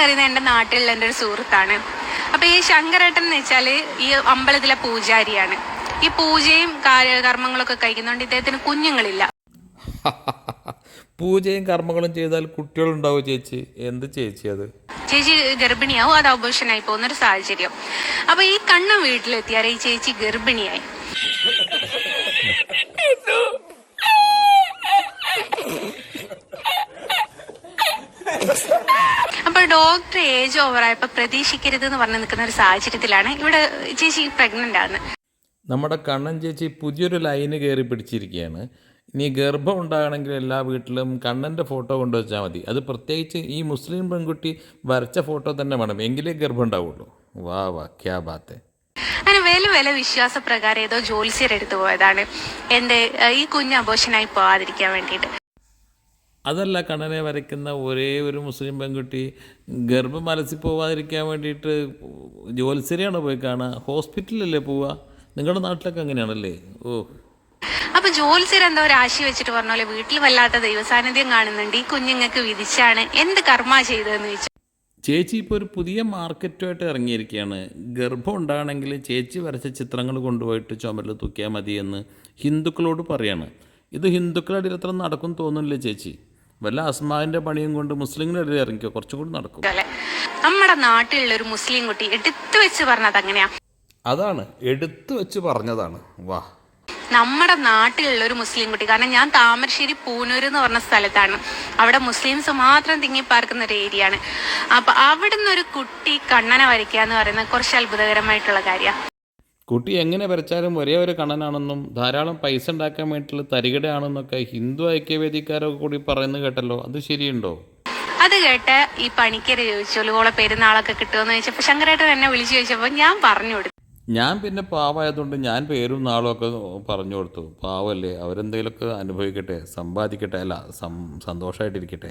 എന്ന് പറയുന്നത് എന്റെ നാട്ടിലുള്ള എന്റെ ഒരു സുഹൃത്താണ്. അപ്പോൾ ഈ ശങ്കരേട്ടൻ എന്ന് വെച്ചാൽ ഈ അമ്പലത്തിലെ പൂജാരിയാണ്. ഈ പൂജയും കർമ്മങ്ങളൊക്കെ കഴിക്കുന്നതുകൊണ്ട് ഇദ്ദേഹത്തിന് കുഞ്ഞുങ്ങളില്ല. പൂജയും കർമ്മങ്ങളും ചെയ്താൽ കുട്ടികളുണ്ടാവും ചേച്ചി? എന്ത് ചേച്ചി അത്? ചേച്ചി ഗർഭിണിയാവും അത് ആയി പോകുന്ന ഒരു സാഹചര്യം. അപ്പൊ ഈ കണ്ണൻ വീട്ടിലെത്തിയാൽ ഈ ചേച്ചി ഗർഭിണിയായി. അപ്പൊ ഡോക്ടർ ഏജ് ഓവറായപ്പോ പ്രതീക്ഷിക്കരുത് എന്ന് പറഞ്ഞു നിൽക്കുന്ന ഒരു സാഹചര്യത്തിലാണ് ഇവിടെ ചേച്ചി പ്രഗ്നന്റ് ആണ്. നമ്മുടെ കണ്ണൻ ചേച്ചി പുതിയൊരു ലൈന് കയറി പിടിച്ചിരിക്കുകയാണ്. ഇനി ഗർഭം ഉണ്ടാകണമെങ്കിൽ എല്ലാ വീട്ടിലും കണ്ണന്റെ ഫോട്ടോ കൊണ്ടുവച്ചാൽ മതി. അത് പ്രത്യേകിച്ച് ഈ മുസ്ലിം പെൺകുട്ടി വരച്ച ഫോട്ടോ തന്നെ വേണം. എങ്കിലേ ഗർഭം ഉണ്ടാവുള്ളൂ. വാ വാ ക്യാ ബാത്തെ. അങ്ങനെ വില വില വിശ്വാസപ്രകാരം ഏതോ ജോത്സ്യരെടുത്തു പോയതാണ്. എന്റെ ഈ കുഞ്ഞ് അബോഷനായി പോവാതിരിക്കാൻ വേണ്ടിയിട്ട്. അതല്ല കണ്ണനെ വരയ്ക്കുന്ന ഒരേ ഒരു മുസ്ലിം പെൺകുട്ടി ഗർഭം മനസ്സിൽ പോവാതിരിക്കാൻ വേണ്ടിയിട്ട് ജോത്സരെയാണ് പോയി കാണുക? ഹോസ്പിറ്റലിലല്ലേ പോവുക? നിങ്ങളുടെ നാട്ടിലൊക്കെ അങ്ങനെയാണല്ലേ? ഓ. അപ്പൊ ജോത്സ്യർ എന്തോ രാശി വെച്ചിട്ട് പറഞ്ഞ പോലെ വീട്ടിൽ വല്ലാത്ത ദൈവസാന്നിധ്യം കാണുന്നുണ്ട്. ഈ കുഞ്ഞുങ്ങൾക്ക് വിധിച്ചാണ്. എന്ത് കർമ്മ ചെയ്തതെന്ന് ചോദിച്ചു. ചേച്ചി ഇപ്പോൾ ഒരു പുതിയ മാർക്കറ്റുമായിട്ട് ഇറങ്ങിയിരിക്കുകയാണ്. ഗർഭം ഉണ്ടാണെങ്കിൽ ചേച്ചി വരച്ച ചിത്രങ്ങൾ കൊണ്ടുപോയിട്ട് ചുമരിൽ തൂക്കിയാൽ മതിയെന്ന് ഹിന്ദുക്കളോട് പറയാണ്. ഇത് ഹിന്ദുക്കളുടെ ഇടയിൽ അത്ര നടക്കും തോന്നുന്നില്ലേ ചേച്ചി? വല്ല അസ്മാവിന്റെ പണിയും കൊണ്ട് മുസ്ലിങ്ങളുടെ ഇറങ്ങിക്കോ. കുറച്ചും കൂടി നടക്കും. നമ്മുടെ നാട്ടിലുള്ള ഒരു മുസ്ലിം കുട്ടി എടുത്തു വെച്ച് പറഞ്ഞത് അങ്ങനെയാ? അതാണ്. എടുത്തു വെച്ച് പറഞ്ഞതാണ്. വാ. നമ്മുടെ നാട്ടിലുള്ള ഒരു മുസ്ലിം കുട്ടി കാരണം ഞാൻ താമരശ്ശേരി പൂനൂർ എന്ന് പറഞ്ഞ സ്ഥലത്താണ്. അവിടെ മുസ്ലിംസ് മാത്രം തിങ്ങി പാർക്കുന്ന ഒരു ഏരിയ ആണ് അപ്പൊ അവിടുന്ന് ഒരു കുട്ടി കണ്ണനെ വരയ്ക്കുക എന്ന് പറയുന്നത് കുറച്ച് അത്ഭുതകരമായിട്ടുള്ള കാര്യമാണ് കുട്ടി എങ്ങനെ വരച്ചാലും ഒരേ ഒരു കണ്ണനാണെന്നും ധാരാളം പൈസ ഉണ്ടാക്കാൻ വേണ്ടിയിട്ടുള്ള തരികിടയാണെന്നൊക്കെ ഹിന്ദു ഐക്യവേദിക്കാരൊക്കെ കൂടി പറയുന്നു കേട്ടല്ലോ. അത് ശരിയുണ്ടോ? അത് കേട്ട് ഈ പണിക്കര് ചോദിച്ചു ഒലുകോളെ പെരുന്നാളൊക്കെ കിട്ടുമെന്ന് ചോദിച്ചപ്പോൾ ശങ്കരേട്ടൻ എന്നെ വിളിച്ചു ചോദിച്ചപ്പോൾ ഞാൻ പറഞ്ഞു കൊടുത്തു. ഞാൻ പിന്നെ പാവമായതുകൊണ്ട് ഞാൻ പേരും നാളും ഒക്കെ പറഞ്ഞു കൊടുത്തു. പാവല്ലേ അവരെന്തെങ്കിലുമൊക്കെ അനുഭവിക്കട്ടെ സമ്പാദിക്കട്ടെ അല്ല സം സന്തോഷമായിട്ടിരിക്കട്ടെ